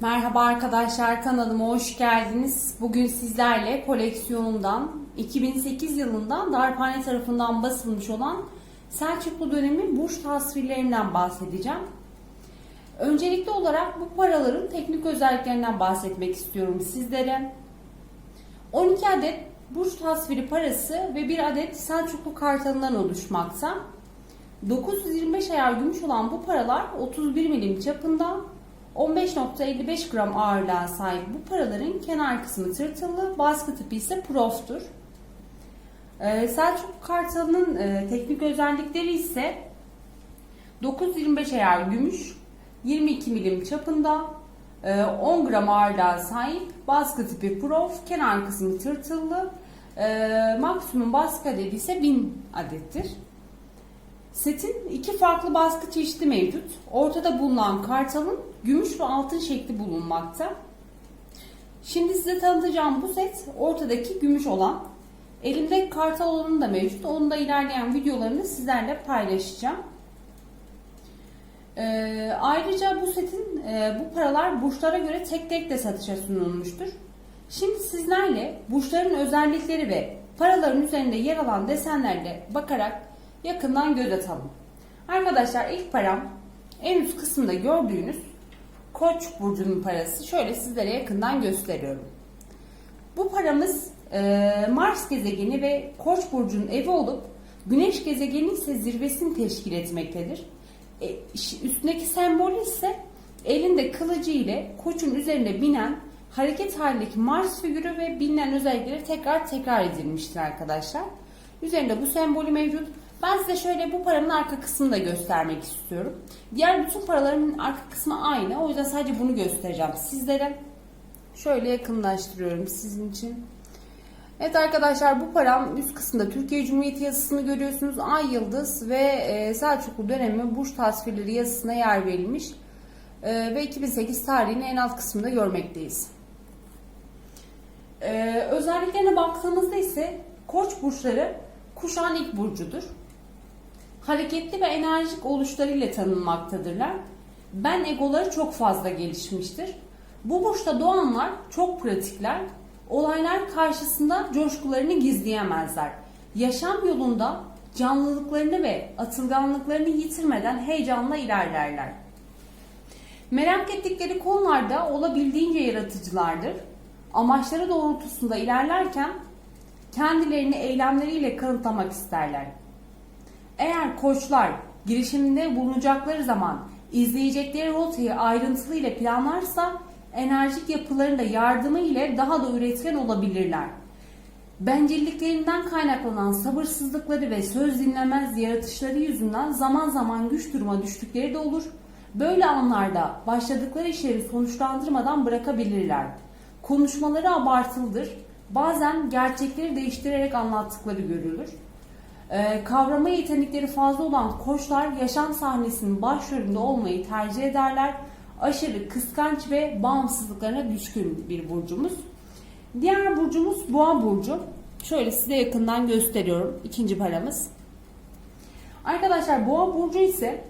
Merhaba arkadaşlar kanalıma hoş geldiniz. Bugün sizlerle koleksiyonumdan 2008 yılında Darphane tarafından basılmış olan Selçuklu dönemi burç tasvirlerinden bahsedeceğim. Öncelikli olarak bu paraların teknik özelliklerinden bahsetmek istiyorum sizlere. 12 adet burç tasviri parası ve bir adet Selçuklu kartalından oluşmakta. 925 ayar gümüş olan bu paralar 31 milim çapında 15.55 gram ağırlığa sahip bu paraların kenar kısmı tırtıllı, baskı tipi ise proftur. Ee, Selçuk Kartalı'nın e, teknik özellikleri ise 925 ayar gümüş, 22 milim çapında, e, 10 gram ağırlığa sahip, baskı tipi prof, kenar kısmı tırtıllı, e, maksimum baskı adedi ise 1000 adettir. Setin iki farklı baskı çeşidi mevcut. Ortada bulunan kartalın gümüş ve altın şekli bulunmakta. Şimdi size tanıtacağım bu set ortadaki gümüş olan. Elimde kartal olanı da mevcut. Onu da ilerleyen videolarını sizlerle paylaşacağım. Ee, ayrıca bu setin e, bu paralar burçlara göre tek tek de satışa sunulmuştur. Şimdi sizlerle burçların özellikleri ve paraların üzerinde yer alan desenlerle bakarak yakından göz atalım. Arkadaşlar ilk param en üst kısımda gördüğünüz Koç burcunun parası. Şöyle sizlere yakından gösteriyorum. Bu paramız e, Mars gezegeni ve Koç burcunun evi olup Güneş gezegeni ise zirvesini teşkil etmektedir. E, üstündeki sembolü ise elinde kılıcı ile koçun üzerinde binen hareket halindeki Mars figürü ve bilinen özellikleri tekrar tekrar edilmiştir arkadaşlar. Üzerinde bu sembolü mevcut. Ben size şöyle bu paranın arka kısmını da göstermek istiyorum. Diğer bütün paraların arka kısmı aynı. O yüzden sadece bunu göstereceğim sizlere. Şöyle yakınlaştırıyorum sizin için. Evet arkadaşlar bu param üst kısımda Türkiye Cumhuriyeti yazısını görüyorsunuz. Ay Yıldız ve e, Selçuklu dönemi burç tasvirleri yazısına yer verilmiş. E, ve 2008 tarihini en alt kısmında görmekteyiz. E, özelliklerine baktığımızda ise koç burçları kuşağın ilk burcudur hareketli ve enerjik oluşlarıyla tanınmaktadırlar. Ben egoları çok fazla gelişmiştir. Bu burçta doğanlar çok pratikler, olaylar karşısında coşkularını gizleyemezler. Yaşam yolunda canlılıklarını ve atılganlıklarını yitirmeden heyecanla ilerlerler. Merak ettikleri konularda olabildiğince yaratıcılardır. Amaçları doğrultusunda ilerlerken kendilerini eylemleriyle kanıtlamak isterler. Eğer koçlar girişiminde bulunacakları zaman izleyecekleri rotayı ayrıntılı ile planlarsa enerjik yapılarının da yardımı ile daha da üretken olabilirler. Bencilliklerinden kaynaklanan sabırsızlıkları ve söz dinlemez yaratışları yüzünden zaman zaman güç duruma düştükleri de olur. Böyle anlarda başladıkları işleri sonuçlandırmadan bırakabilirler. Konuşmaları abartılıdır. Bazen gerçekleri değiştirerek anlattıkları görülür. Ee, kavrama yetenekleri fazla olan koçlar yaşam sahnesinin başrolünde olmayı tercih ederler. Aşırı kıskanç ve bağımsızlıklarına düşkün bir burcumuz. Diğer burcumuz Boğa burcu. Şöyle size yakından gösteriyorum. İkinci paramız. Arkadaşlar Boğa burcu ise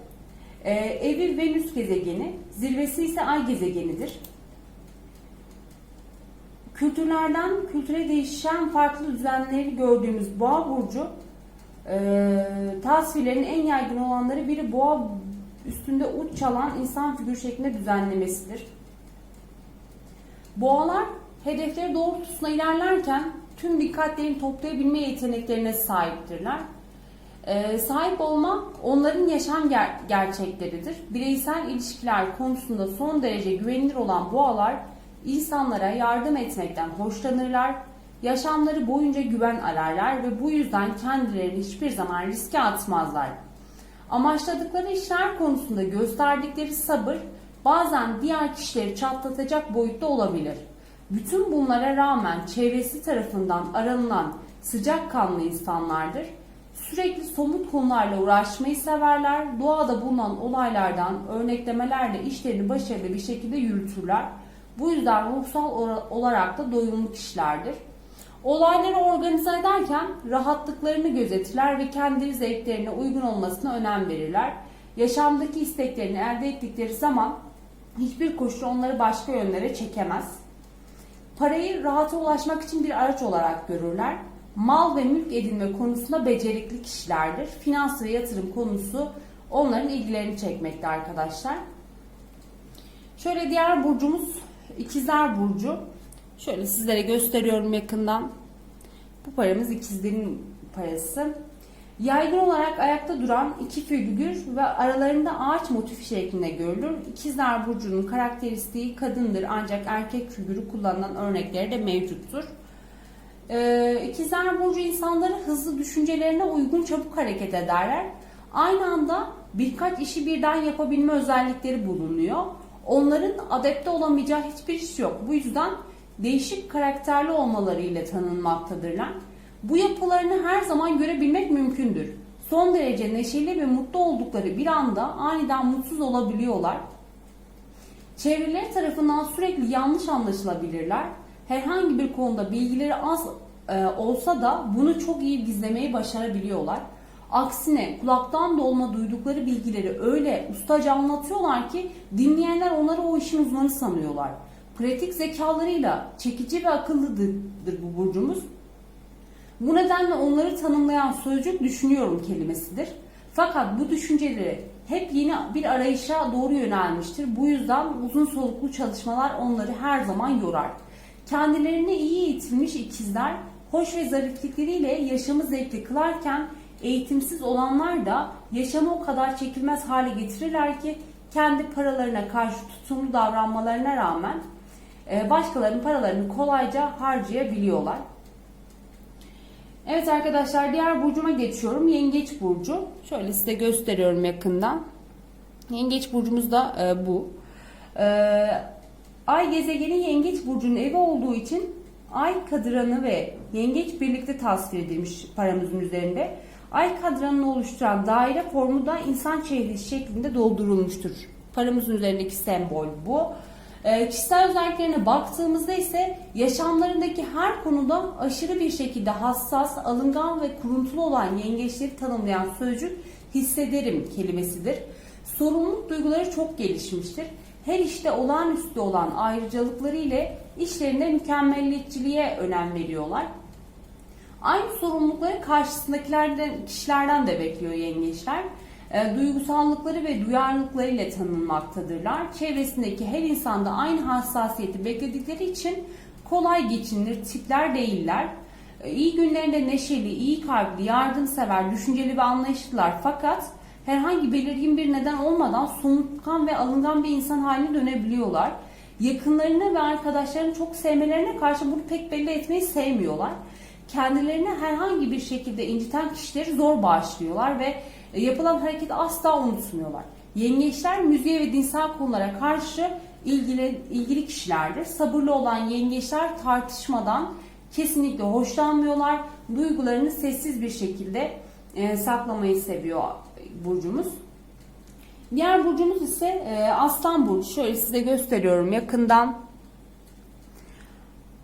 e, evi Venüs gezegeni, zirvesi ise Ay gezegenidir. Kültürlerden kültüre değişen farklı düzenleri gördüğümüz Boğa burcu e, tasvirlerin en yaygın olanları biri boğa üstünde uç çalan insan figür şeklinde düzenlemesidir. Boğalar hedefleri doğrultusunda ilerlerken tüm dikkatlerini toplayabilme yeteneklerine sahiptirler. Ee, sahip olma onların yaşam ger- gerçekleridir. Bireysel ilişkiler konusunda son derece güvenilir olan boğalar insanlara yardım etmekten hoşlanırlar Yaşamları boyunca güven ararlar ve bu yüzden kendilerini hiçbir zaman riske atmazlar. Amaçladıkları işler konusunda gösterdikleri sabır bazen diğer kişileri çatlatacak boyutta olabilir. Bütün bunlara rağmen çevresi tarafından aranılan sıcakkanlı insanlardır. Sürekli somut konularla uğraşmayı severler. Doğada bulunan olaylardan örneklemelerle işlerini başarılı bir şekilde yürütürler. Bu yüzden ruhsal olarak da doyumlu kişilerdir. Olayları organize ederken rahatlıklarını gözetirler ve kendi zevklerine uygun olmasına önem verirler. Yaşamdaki isteklerini elde ettikleri zaman Hiçbir koşul onları başka yönlere çekemez. Parayı rahata ulaşmak için bir araç olarak görürler. Mal ve mülk edinme konusunda becerikli kişilerdir. Finans ve yatırım konusu onların ilgilerini çekmekte arkadaşlar. Şöyle diğer burcumuz ikizler burcu. Şöyle sizlere gösteriyorum yakından. Bu paramız ikizlerin parası. Yaygın olarak ayakta duran iki figür ve aralarında ağaç motifi şeklinde görülür. İkizler Burcu'nun karakteristiği kadındır ancak erkek figürü kullanılan örnekleri de mevcuttur. Ee, İkizler Burcu insanları hızlı düşüncelerine uygun çabuk hareket ederler. Aynı anda birkaç işi birden yapabilme özellikleri bulunuyor. Onların adapte olamayacağı hiçbir iş yok. Bu yüzden değişik karakterli olmalarıyla tanınmaktadırlar. Bu yapılarını her zaman görebilmek mümkündür. Son derece neşeli ve mutlu oldukları bir anda aniden mutsuz olabiliyorlar. Çevreleri tarafından sürekli yanlış anlaşılabilirler. Herhangi bir konuda bilgileri az e, olsa da bunu çok iyi gizlemeyi başarabiliyorlar. Aksine kulaktan dolma duydukları bilgileri öyle ustaca anlatıyorlar ki dinleyenler onları o işin uzmanı sanıyorlar. Pratik zekalarıyla çekici ve akıllıdır bu burcumuz. Bu nedenle onları tanımlayan sözcük düşünüyorum kelimesidir. Fakat bu düşünceleri hep yeni bir arayışa doğru yönelmiştir. Bu yüzden uzun soluklu çalışmalar onları her zaman yorar. Kendilerini iyi eğitilmiş ikizler, hoş ve zariflikleriyle yaşamı zevkli kılarken eğitimsiz olanlar da yaşamı o kadar çekilmez hale getirirler ki kendi paralarına karşı tutumlu davranmalarına rağmen başkalarının paralarını kolayca harcayabiliyorlar. Evet arkadaşlar diğer burcuma geçiyorum. Yengeç burcu. Şöyle size gösteriyorum yakından. Yengeç burcumuz da e, bu. E, ay gezegeni Yengeç burcunun evi olduğu için Ay kadranı ve Yengeç birlikte tasvir edilmiş paramızın üzerinde. Ay kadranını oluşturan daire formu da insan çehresi şeklinde doldurulmuştur. Paramızın üzerindeki sembol bu. E, kişisel özelliklerine baktığımızda ise yaşamlarındaki her konuda aşırı bir şekilde hassas, alıngan ve kuruntulu olan yengeçleri tanımlayan sözcük hissederim kelimesidir. Sorumluluk duyguları çok gelişmiştir. Her işte olağanüstü olan ayrıcalıkları ile işlerinde mükemmelliyetçiliğe önem veriyorlar. Aynı sorumlulukları karşısındakilerden kişilerden de bekliyor yengeçler. E, duygusallıkları ve duyarlılıkları ile tanınmaktadırlar. Çevresindeki her insanda aynı hassasiyeti bekledikleri için kolay geçinilir tipler değiller. E, iyi günlerinde neşeli, iyi kalpli, yardımsever, düşünceli ve anlayışlılar fakat herhangi belirgin bir neden olmadan somutkan ve alıngan bir insan haline dönebiliyorlar. Yakınlarını ve arkadaşlarını çok sevmelerine karşı bunu pek belli etmeyi sevmiyorlar. Kendilerini herhangi bir şekilde inciten kişileri zor bağışlıyorlar ve yapılan hareketi asla unutmuyorlar. Yengeçler müziğe ve dinsel konulara karşı ilgili, ilgili kişilerdir. Sabırlı olan yengeçler tartışmadan kesinlikle hoşlanmıyorlar. Duygularını sessiz bir şekilde e, saklamayı seviyor burcumuz. Diğer burcumuz ise e, Aslan Burcu. Şöyle size gösteriyorum yakından.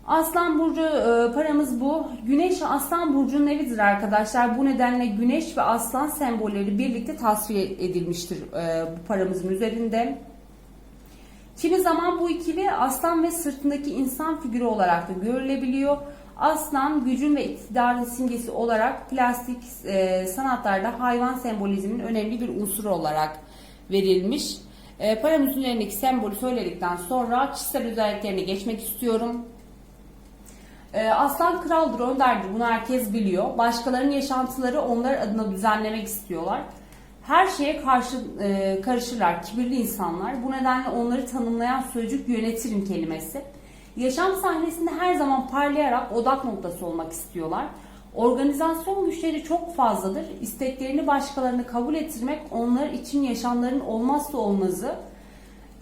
Aslan Burcu e, paramız bu. Güneş Aslan Burcu'nun evidir arkadaşlar. Bu nedenle Güneş ve Aslan sembolleri birlikte tasvir edilmiştir e, bu paramızın üzerinde. Kimi zaman bu ikili aslan ve sırtındaki insan figürü olarak da görülebiliyor. Aslan gücün ve iktidarın simgesi olarak plastik e, sanatlarda hayvan sembolizmin önemli bir unsuru olarak verilmiş. E, paramızın üzerindeki sembolü söyledikten sonra kişisel özelliklerine geçmek istiyorum. E, aslan kraldır, önderdir. Bunu herkes biliyor. Başkalarının yaşantıları onlar adına düzenlemek istiyorlar. Her şeye karşı e, karışırlar. Kibirli insanlar. Bu nedenle onları tanımlayan sözcük yönetirim kelimesi. Yaşam sahnesinde her zaman parlayarak odak noktası olmak istiyorlar. Organizasyon güçleri çok fazladır. İsteklerini başkalarını kabul ettirmek onlar için yaşamların olmazsa olmazı.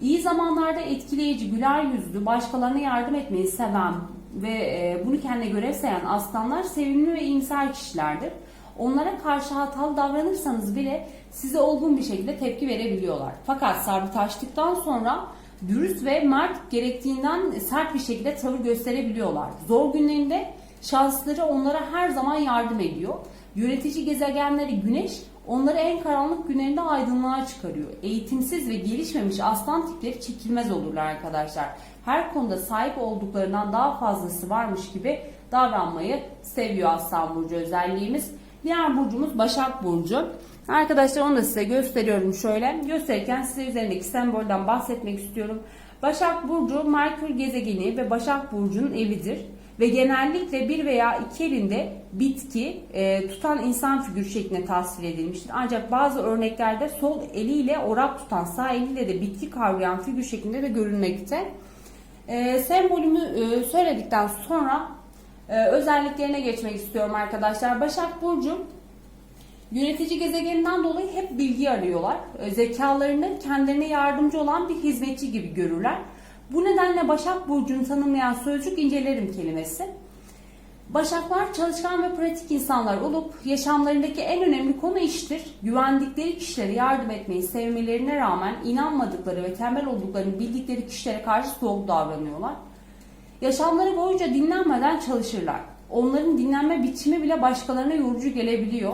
İyi zamanlarda etkileyici, güler yüzlü, başkalarına yardım etmeyi seven ve e, bunu kendine görev sayan aslanlar sevimli ve iyimser kişilerdir. Onlara karşı hatalı davranırsanız bile size olgun bir şekilde tepki verebiliyorlar. Fakat sabrı taştıktan sonra dürüst ve mert gerektiğinden sert bir şekilde tavır gösterebiliyorlar. Zor günlerinde şansları onlara her zaman yardım ediyor. Yönetici gezegenleri Güneş onları en karanlık günlerinde aydınlığa çıkarıyor. Eğitimsiz ve gelişmemiş aslan tipleri çekilmez olurlar arkadaşlar. Her konuda sahip olduklarından daha fazlası varmış gibi davranmayı seviyor aslan burcu özelliğimiz. Diğer burcumuz Başak Burcu. Arkadaşlar onu da size gösteriyorum şöyle. Gösterirken size üzerindeki sembolden bahsetmek istiyorum. Başak Burcu Merkür gezegeni ve Başak Burcu'nun evidir. Ve genellikle bir veya iki elinde bitki e, tutan insan figürü şeklinde tasvir edilmiştir. Ancak bazı örneklerde sol eliyle orak tutan sağ eliyle de bitki kavrayan figür şeklinde de görünmekte. E, sembolümü e, söyledikten sonra e, özelliklerine geçmek istiyorum arkadaşlar. Başak Burcu Yönetici gezegeninden dolayı hep bilgi arıyorlar. E, Zekalarını kendilerine yardımcı olan bir hizmetçi gibi görürler. Bu nedenle Başak Burcu'nu tanımlayan sözcük incelerim kelimesi. Başaklar çalışkan ve pratik insanlar olup yaşamlarındaki en önemli konu iştir. Güvendikleri kişilere yardım etmeyi sevmelerine rağmen inanmadıkları ve tembel olduklarını bildikleri kişilere karşı soğuk davranıyorlar. Yaşamları boyunca dinlenmeden çalışırlar. Onların dinlenme biçimi bile başkalarına yorucu gelebiliyor.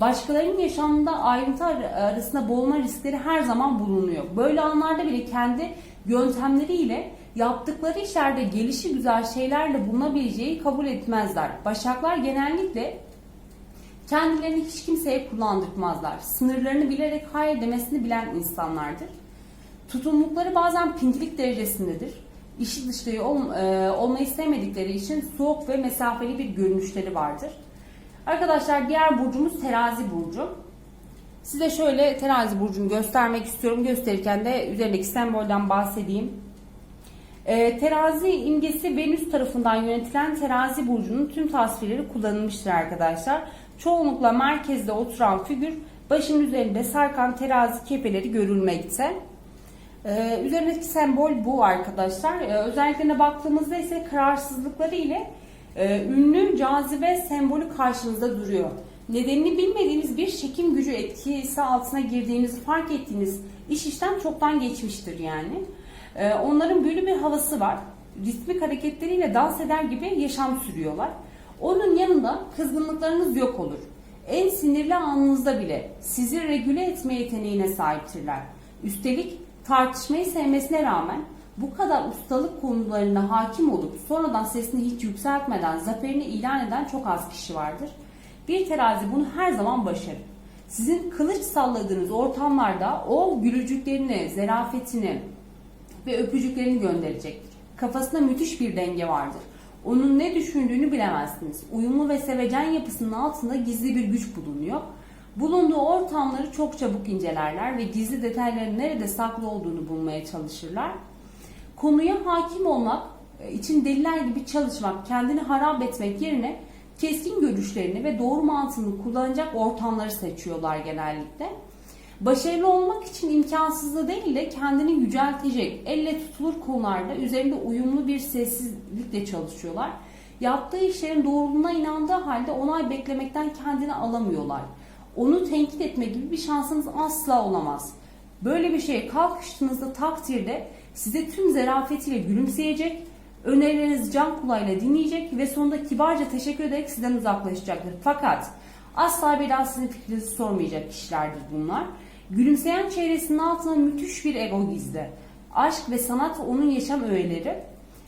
Başkalarının yaşamında ayrıntı ar- arasında boğulma riskleri her zaman bulunuyor. Böyle anlarda bile kendi yöntemleriyle yaptıkları işlerde gelişi güzel şeylerle bulunabileceği kabul etmezler. Başaklar genellikle kendilerini hiç kimseye kullandırmazlar. Sınırlarını bilerek hayır demesini bilen insanlardır. Tutumlukları bazen pintilik derecesindedir. İşi dışlayı ol, e, olmayı istemedikleri için soğuk ve mesafeli bir görünüşleri vardır. Arkadaşlar diğer burcumuz terazi burcu. Size şöyle terazi burcunu göstermek istiyorum. Gösterirken de üzerindeki sembolden bahsedeyim. E, terazi imgesi Venüs tarafından yönetilen terazi burcunun tüm tasvirleri kullanılmıştır arkadaşlar. Çoğunlukla merkezde oturan figür başın üzerinde sarkan terazi kepeleri görülmekte. Ee, üzerindeki sembol bu arkadaşlar. Ee, özelliklerine baktığımızda ise kararsızlıkları ile e, ünlü cazibe sembolü karşınızda duruyor. Nedenini bilmediğiniz bir çekim gücü etkisi altına girdiğinizi fark ettiğiniz iş işten çoktan geçmiştir yani. Ee, onların büyülü bir havası var. Ritmik hareketleriyle dans eder gibi yaşam sürüyorlar. Onun yanında kızgınlıklarınız yok olur. En sinirli anınızda bile sizi regüle etme yeteneğine sahiptirler. Üstelik tartışmayı sevmesine rağmen bu kadar ustalık konularına hakim olup sonradan sesini hiç yükseltmeden zaferini ilan eden çok az kişi vardır. Bir terazi bunu her zaman başarır. Sizin kılıç salladığınız ortamlarda o gülücüklerini, zerafetini ve öpücüklerini gönderecektir. Kafasında müthiş bir denge vardır. Onun ne düşündüğünü bilemezsiniz. Uyumlu ve sevecen yapısının altında gizli bir güç bulunuyor. Bulunduğu ortamları çok çabuk incelerler ve gizli detayların nerede saklı olduğunu bulmaya çalışırlar. Konuya hakim olmak e, için deliler gibi çalışmak, kendini harap etmek yerine keskin görüşlerini ve doğru mantığını kullanacak ortamları seçiyorlar genellikle. Başarılı olmak için imkansızlığı değil de kendini yüceltecek, elle tutulur konularda üzerinde uyumlu bir sessizlikle çalışıyorlar. Yaptığı işlerin doğruluğuna inandığı halde onay beklemekten kendini alamıyorlar. Onu tenkit etme gibi bir şansınız asla olamaz. Böyle bir şeye kalkıştığınızda takdirde size tüm zarafetiyle gülümseyecek, önerilerinizi can kulağıyla dinleyecek ve sonunda kibarca teşekkür ederek sizden uzaklaşacaktır. Fakat asla bir daha sizin fikrinizi sormayacak kişilerdir bunlar. Gülümseyen çehresinin altında müthiş bir ego gizli. Aşk ve sanat onun yaşam öğeleri.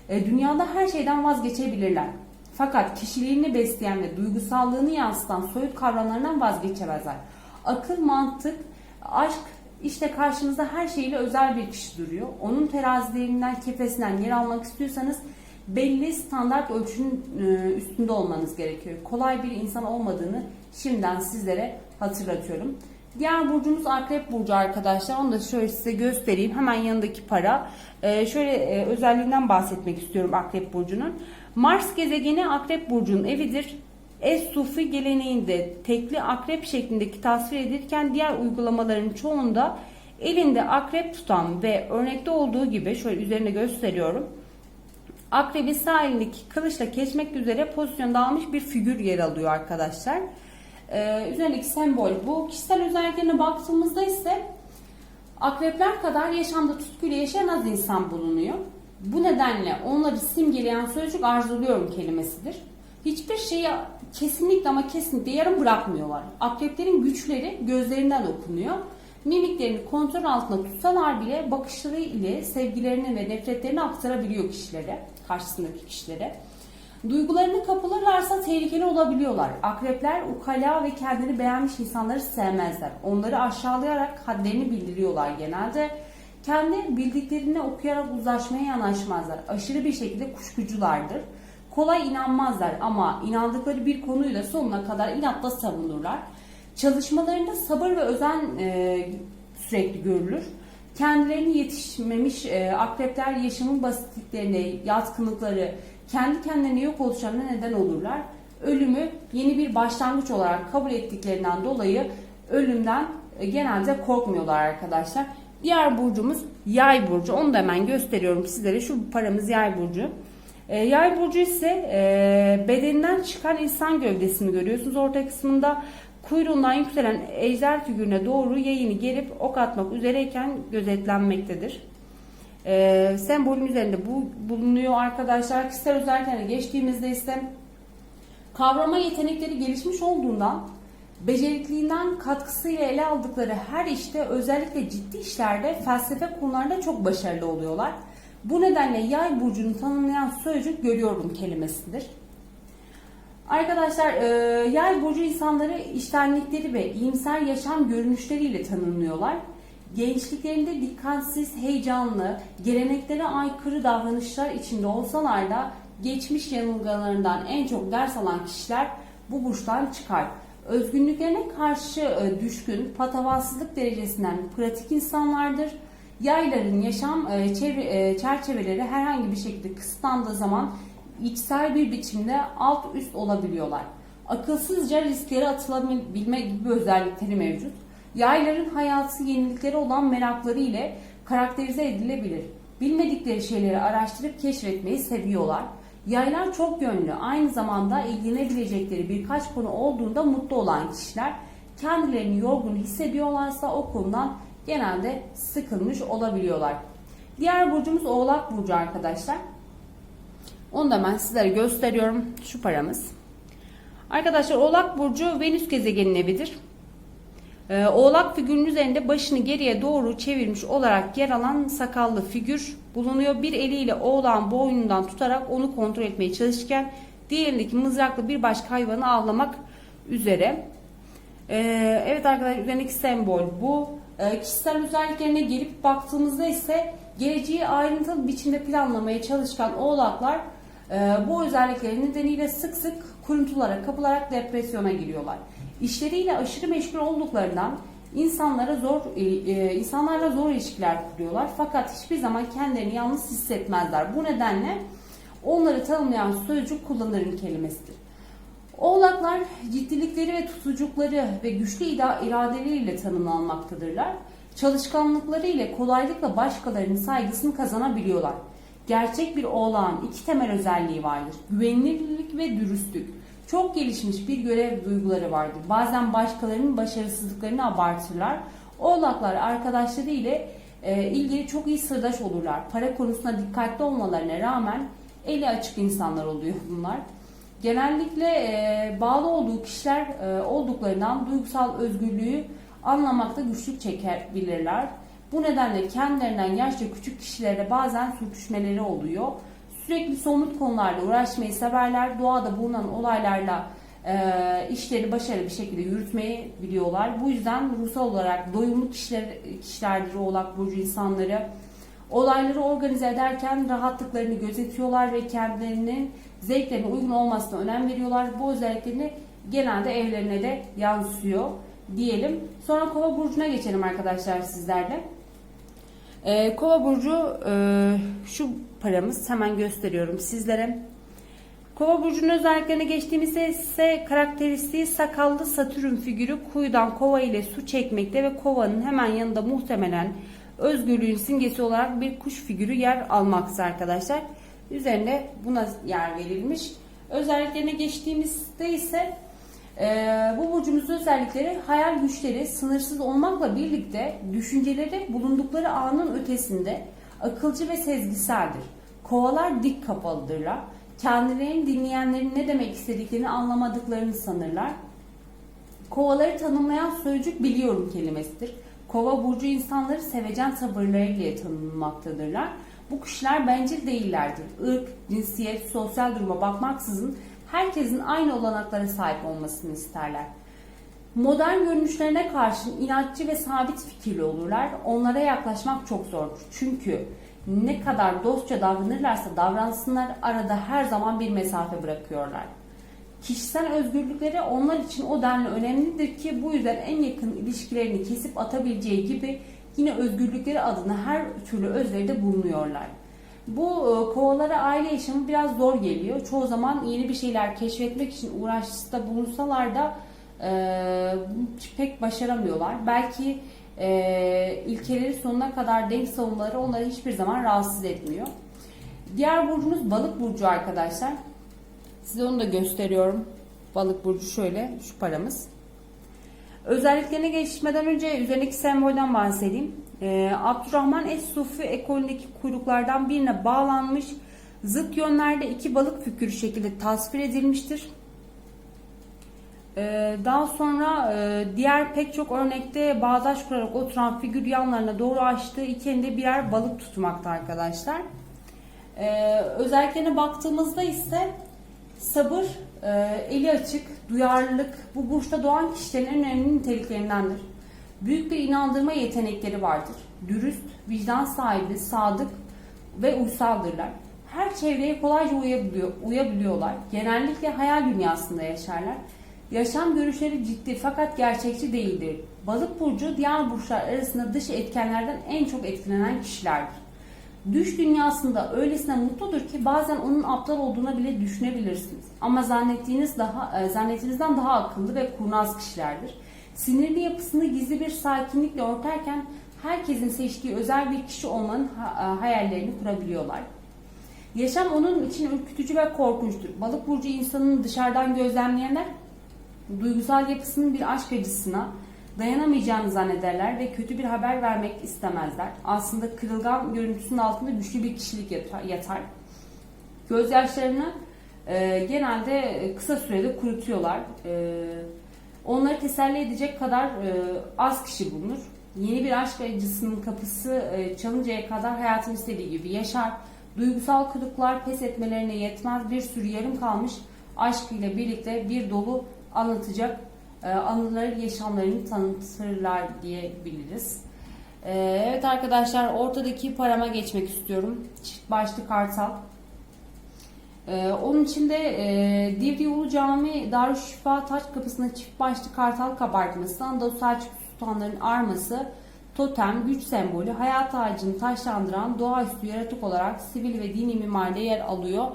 E, dünyada her şeyden vazgeçebilirler. Fakat kişiliğini besleyen ve duygusallığını yansıtan soyut kavramlarından vazgeçemezler. Akıl, mantık, aşk işte karşınızda her şeyle özel bir kişi duruyor. Onun terazilerinden, kefesinden yer almak istiyorsanız belli standart ölçünün e, üstünde olmanız gerekiyor. Kolay bir insan olmadığını şimdiden sizlere hatırlatıyorum. Diğer burcumuz Akrep Burcu arkadaşlar. Onu da şöyle size göstereyim. Hemen yanındaki para. Ee, şöyle e, özelliğinden bahsetmek istiyorum Akrep Burcu'nun. Mars gezegeni Akrep Burcu'nun evidir. Es-Sufi geleneğinde tekli akrep şeklindeki tasvir edilirken diğer uygulamaların çoğunda elinde akrep tutan ve örnekte olduğu gibi şöyle üzerine gösteriyorum. Akrebi sağ elindeki kılıçla kesmek üzere pozisyonda almış bir figür yer alıyor arkadaşlar. Ee, üzerindeki sembol bu. Kişisel özelliklerine baktığımızda ise akrepler kadar yaşamda tutkuyla yaşayan az insan bulunuyor. Bu nedenle onları simgeleyen sözcük arzuluyorum kelimesidir. Hiçbir şeyi kesinlikle ama kesinlikle yarım bırakmıyorlar. Akreplerin güçleri gözlerinden okunuyor. Mimiklerini kontrol altında tutsalar bile bakışları ile sevgilerini ve nefretlerini aktarabiliyor kişilere, karşısındaki kişilere. Duygularını kapılırlarsa tehlikeli olabiliyorlar. Akrepler ukala ve kendini beğenmiş insanları sevmezler. Onları aşağılayarak hadlerini bildiriyorlar genelde. Kendi bildiklerini okuyarak uzlaşmaya yanaşmazlar. Aşırı bir şekilde kuşkuculardır. Kolay inanmazlar ama inandıkları bir konuyu da sonuna kadar inatla savunurlar. Çalışmalarında sabır ve özen e, sürekli görülür. Kendilerini yetişmemiş e, akrepler yaşamın basitliklerine, yatkınlıkları, kendi kendilerine yok oluşlarına neden olurlar. Ölümü yeni bir başlangıç olarak kabul ettiklerinden dolayı ölümden e, genelde korkmuyorlar arkadaşlar. Diğer burcumuz yay burcu. Onu da hemen gösteriyorum sizlere. Şu paramız yay burcu. E, yay burcu ise e, bedeninden çıkan insan gövdesini görüyorsunuz. Orta kısmında kuyruğundan yükselen ejder figürüne doğru yayını gerip ok atmak üzereyken gözetlenmektedir. E, sembolün üzerinde bu bulunuyor arkadaşlar. Kişisel özelliklerine geçtiğimizde ise kavrama yetenekleri gelişmiş olduğundan becerikliğinden katkısıyla ele aldıkları her işte özellikle ciddi işlerde felsefe konularında çok başarılı oluyorlar. Bu nedenle yay burcunu tanımlayan sözcük görüyorum kelimesidir. Arkadaşlar e, yay burcu insanları iştenlikleri ve iyimser yaşam görünüşleriyle tanımlıyorlar. Gençliklerinde dikkatsiz, heyecanlı, geleneklere aykırı davranışlar içinde olsalar da geçmiş yanılgılarından en çok ders alan kişiler bu burçtan çıkar. Özgünlüklerine karşı e, düşkün, patavatsızlık derecesinden pratik insanlardır. Yayların yaşam e, e, çerçeveleri herhangi bir şekilde kısıtlandığı zaman içsel bir biçimde alt üst olabiliyorlar. Akılsızca risklere atılabilme gibi özellikleri mevcut. Yayların hayatı yenilikleri olan merakları ile karakterize edilebilir. Bilmedikleri şeyleri araştırıp keşfetmeyi seviyorlar. Yaylar çok yönlü, aynı zamanda ilgilenebilecekleri birkaç konu olduğunda mutlu olan kişiler kendilerini yorgun hissediyorlarsa o konudan genelde sıkılmış olabiliyorlar. Diğer burcumuz Oğlak Burcu arkadaşlar. Onu da ben sizlere gösteriyorum. Şu paramız. Arkadaşlar Oğlak Burcu Venüs gezegenin evidir. Ee, Oğlak figürünün üzerinde başını geriye doğru çevirmiş olarak yer alan sakallı figür bulunuyor. Bir eliyle oğlan boynundan tutarak onu kontrol etmeye çalışırken diğerindeki mızraklı bir başka hayvanı avlamak üzere. Ee, evet arkadaşlar üzerindeki sembol bu. Ee, kişisel özelliklerine gelip baktığımızda ise geleceği ayrıntılı biçimde planlamaya çalışkan oğlaklar e, bu özellikleri nedeniyle sık sık kuruntulara kapılarak depresyona giriyorlar. İşleriyle aşırı meşgul olduklarından insanlara zor e, e, insanlarla zor ilişkiler kuruyorlar fakat hiçbir zaman kendilerini yalnız hissetmezler. Bu nedenle onları tanımlayan sözcük kullanırım kelimesidir. Oğlaklar ciddilikleri ve tutucukları ve güçlü iradeleriyle tanımlanmaktadırlar. Çalışkanlıkları ile kolaylıkla başkalarının saygısını kazanabiliyorlar. Gerçek bir oğlağın iki temel özelliği vardır. Güvenilirlik ve dürüstlük. Çok gelişmiş bir görev duyguları vardır. Bazen başkalarının başarısızlıklarını abartırlar. Oğlaklar arkadaşları ile e, ilgili çok iyi sırdaş olurlar. Para konusunda dikkatli olmalarına rağmen eli açık insanlar oluyor bunlar. Genellikle e, bağlı olduğu kişiler e, olduklarından duygusal özgürlüğü anlamakta güçlük çekebilirler. Bu nedenle kendilerinden yaşça küçük kişilere bazen sürtüşmeleri oluyor. Sürekli somut konularla uğraşmayı severler. Doğada bulunan olaylarla e, işleri başarılı bir şekilde yürütmeyi biliyorlar. Bu yüzden ruhsal olarak doyumlu kişiler, kişilerdir oğlak burcu insanları. Olayları organize ederken rahatlıklarını gözetiyorlar ve kendilerinin zevklerine uygun olmasına önem veriyorlar. Bu özelliklerini genelde evlerine de yansıyor diyelim. Sonra kova burcuna geçelim arkadaşlar sizlerle. Ee, kova burcu e, şu paramız hemen gösteriyorum sizlere. Kova burcunun özelliklerine geçtiğimizde ise karakteristiği sakallı satürn figürü kuyudan kova ile su çekmekte ve kovanın hemen yanında muhtemelen özgürlüğün simgesi olarak bir kuş figürü yer almakta arkadaşlar. Üzerinde buna yer verilmiş. Özelliklerine geçtiğimizde ise e, bu burcumuzun özellikleri hayal güçleri sınırsız olmakla birlikte düşünceleri bulundukları anın ötesinde akılcı ve sezgiseldir. Kovalar dik kapalıdırlar. kendilerinin dinleyenlerin ne demek istediklerini anlamadıklarını sanırlar. Kovaları tanımlayan sözcük biliyorum kelimesidir. Kova burcu insanları sevecen tavırlarıyla tanınmaktadırlar. Bu kişiler bencil değillerdir. Irk, cinsiyet, sosyal duruma bakmaksızın herkesin aynı olanaklara sahip olmasını isterler. Modern görünüşlerine karşın inatçı ve sabit fikirli olurlar. Onlara yaklaşmak çok zordur. Çünkü ne kadar dostça davranırlarsa davransınlar arada her zaman bir mesafe bırakıyorlar. Kişisel özgürlükleri onlar için o denli önemlidir ki bu yüzden en yakın ilişkilerini kesip atabileceği gibi yine özgürlükleri adına her türlü özveride bulunuyorlar. Bu e, kovalara aile yaşamı biraz zor geliyor. Çoğu zaman yeni bir şeyler keşfetmek için uğraşta bulunsalar da e, pek başaramıyorlar. Belki e, ilkeleri sonuna kadar denk savunmaları onları hiçbir zaman rahatsız etmiyor. Diğer burcumuz balık burcu arkadaşlar. Size onu da gösteriyorum. Balık burcu şöyle şu paramız. Özelliklerine geçmeden önce üzerindeki sembolden bahsedeyim. Ee, Abdurrahman Es-Sufi ekolündeki kuyruklardan birine bağlanmış zıt yönlerde iki balık figürü şekilde tasvir edilmiştir. Ee, daha sonra e, diğer pek çok örnekte bağdaş kurarak oturan figür yanlarına doğru açtığı iki elinde birer balık tutmakta arkadaşlar. Ee, özelliklerine baktığımızda ise sabır, e, eli açık, duyarlılık bu burçta doğan kişilerin en önemli niteliklerindendir. Büyük bir inandırma yetenekleri vardır. Dürüst, vicdan sahibi, sadık ve uysaldırlar. Her çevreye kolayca uyabiliyor, uyabiliyorlar. Genellikle hayal dünyasında yaşarlar. Yaşam görüşleri ciddi fakat gerçekçi değildir. Balık burcu diğer burçlar arasında dış etkenlerden en çok etkilenen kişilerdir. Düş dünyasında öylesine mutludur ki bazen onun aptal olduğuna bile düşünebilirsiniz. Ama zannettiğiniz daha e, zannettiğinizden daha akıllı ve kurnaz kişilerdir. Sinirli yapısını gizli bir sakinlikle örterken herkesin seçtiği özel bir kişi olmanın e, hayallerini kurabiliyorlar. Yaşam onun için ürkütücü ve korkunçtur. Balık burcu insanını dışarıdan gözlemleyenler duygusal yapısının bir aşk acısına dayanamayacağını zannederler ve kötü bir haber vermek istemezler. Aslında kırılgan görüntüsünün altında güçlü bir kişilik yata- yatar. Gözyaşlarını e, genelde kısa sürede kurutuyorlar. E, onları teselli edecek kadar e, az kişi bulunur. Yeni bir aşk acısının kapısı e, çalıncaya kadar hayatın istediği gibi yaşar. Duygusal kırıklar pes etmelerine yetmez. Bir sürü yarım kalmış aşk ile birlikte bir dolu anlatacak e, anıları yaşamlarını tanıtırlar diyebiliriz. E, evet arkadaşlar ortadaki parama geçmek istiyorum. Çift başlı kartal. E, onun için de e, Divri Ulu Cami Darüşşifa Taç Kapısı'na çift başlı kartal kabartması, Anadolu Selçuk Sultanların arması, totem, güç sembolü, hayat ağacını taşlandıran doğaüstü yaratık olarak sivil ve dini mimaride yer alıyor.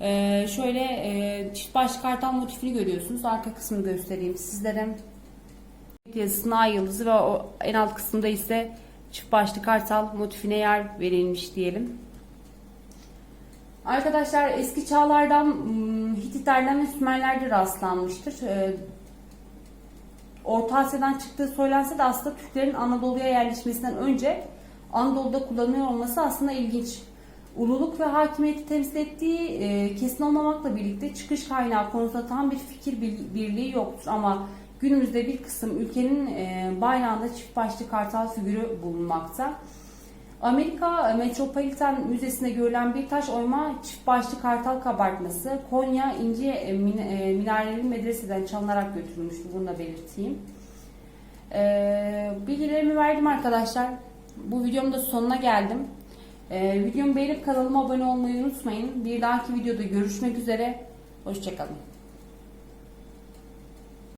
Ee, şöyle e, çift başlı kartal motifini görüyorsunuz. Arka kısmını göstereyim sizlere. Yazısına ay yıldızı ve o en alt kısımda ise çift başlı kartal motifine yer verilmiş diyelim. Arkadaşlar eski çağlardan hmm, Hititlerden ve Sümerler'de rastlanmıştır. Ee, Orta Asya'dan çıktığı söylense de aslında Türklerin Anadolu'ya yerleşmesinden önce Anadolu'da kullanılıyor olması aslında ilginç. Ululuk ve hakimiyeti temsil ettiği e, kesin olmamakla birlikte çıkış kaynağı konusunda tam bir fikir bir- birliği yoktur ama günümüzde bir kısım ülkenin e, bayrağında çift başlı kartal figürü bulunmakta. Amerika Metropolitan Müzesi'nde görülen bir taş oyma çift başlı kartal kabartması Konya İnci e, e, Minareli Medrese'den çalınarak götürülmüştü. Bunu da belirteyim. E, bilgilerimi verdim arkadaşlar. Bu videomun da sonuna geldim. E, videomu beğenip kanalıma abone olmayı unutmayın. Bir dahaki videoda görüşmek üzere. Hoşçakalın.